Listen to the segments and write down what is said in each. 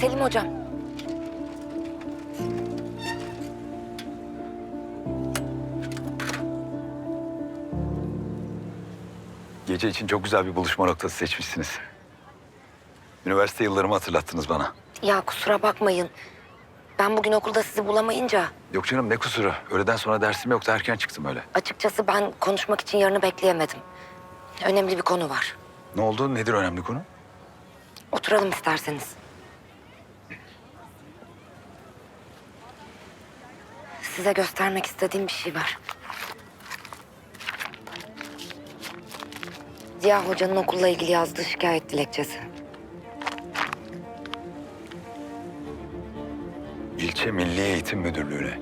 Selim hocam. Gece için çok güzel bir buluşma noktası seçmişsiniz. Üniversite yıllarımı hatırlattınız bana. Ya kusura bakmayın. Ben bugün okulda sizi bulamayınca Yok canım ne kusuru. Öğleden sonra dersim yoktu erken çıktım öyle. açıkçası ben konuşmak için yarını bekleyemedim. Önemli bir konu var. Ne oldu? Nedir önemli konu? Oturalım isterseniz. Size göstermek istediğim bir şey var. Ziya Hoca'nın okulla ilgili yazdığı şikayet dilekçesi. İlçe Milli Eğitim Müdürlüğü'ne.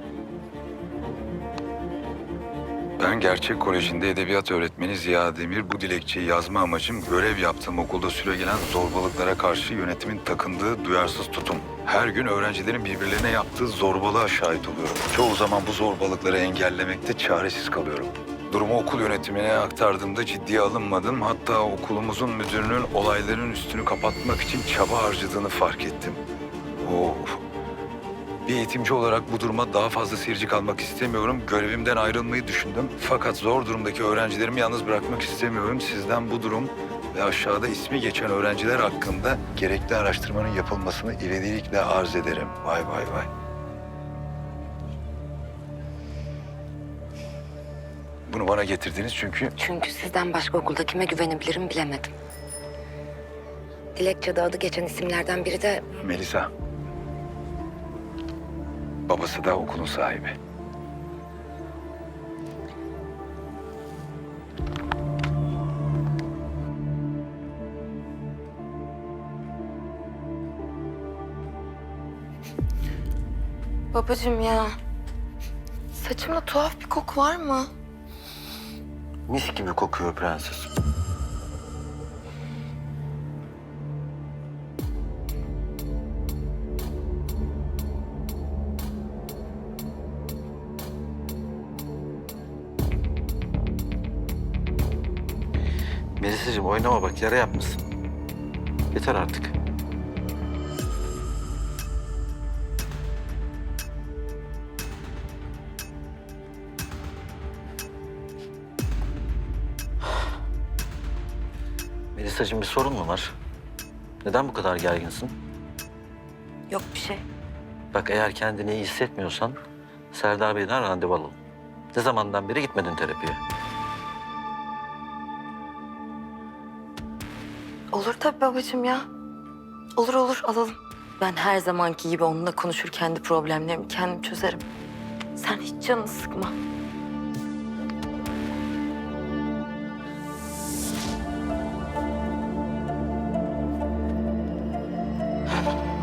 Ben Gerçek Koleji'nde edebiyat öğretmeni Ziya Demir bu dilekçeyi yazma amacım görev yaptığım okulda süregelen zorbalıklara karşı yönetimin takındığı duyarsız tutum. Her gün öğrencilerin birbirlerine yaptığı zorbalığa şahit oluyorum. Çoğu zaman bu zorbalıkları engellemekte çaresiz kalıyorum. Durumu okul yönetimine aktardığımda ciddiye alınmadım. Hatta okulumuzun müdürünün olayların üstünü kapatmak için çaba harcadığını fark ettim. Of. Bir eğitimci olarak bu duruma daha fazla seyirci kalmak istemiyorum. Görevimden ayrılmayı düşündüm. Fakat zor durumdaki öğrencilerimi yalnız bırakmak istemiyorum. Sizden bu durum ve aşağıda ismi geçen öğrenciler hakkında gerekli araştırmanın yapılmasını ivedilikle arz ederim. Vay vay vay. Bunu bana getirdiniz çünkü Çünkü sizden başka okulda kime güvenebilirim bilemedim. Dilekçede adı geçen isimlerden biri de Melisa. Babası da okulun sahibi. Babacığım ya. Saçımda tuhaf bir koku var mı? Mis gibi kokuyor prenses. Melisa'cığım oynama bak yara yapmışsın. Yeter artık. Melisa'cığım bir sorun mu var? Neden bu kadar gerginsin? yok bir şey. Bak eğer kendini iyi hissetmiyorsan Serdar Bey'den randevu alalım. Ne zamandan beri gitmedin terapiye? Olur tabii babacığım ya. Olur olur alalım. Ben her zamanki gibi onunla konuşur kendi problemlerimi kendim çözerim. Sen hiç canını sıkma.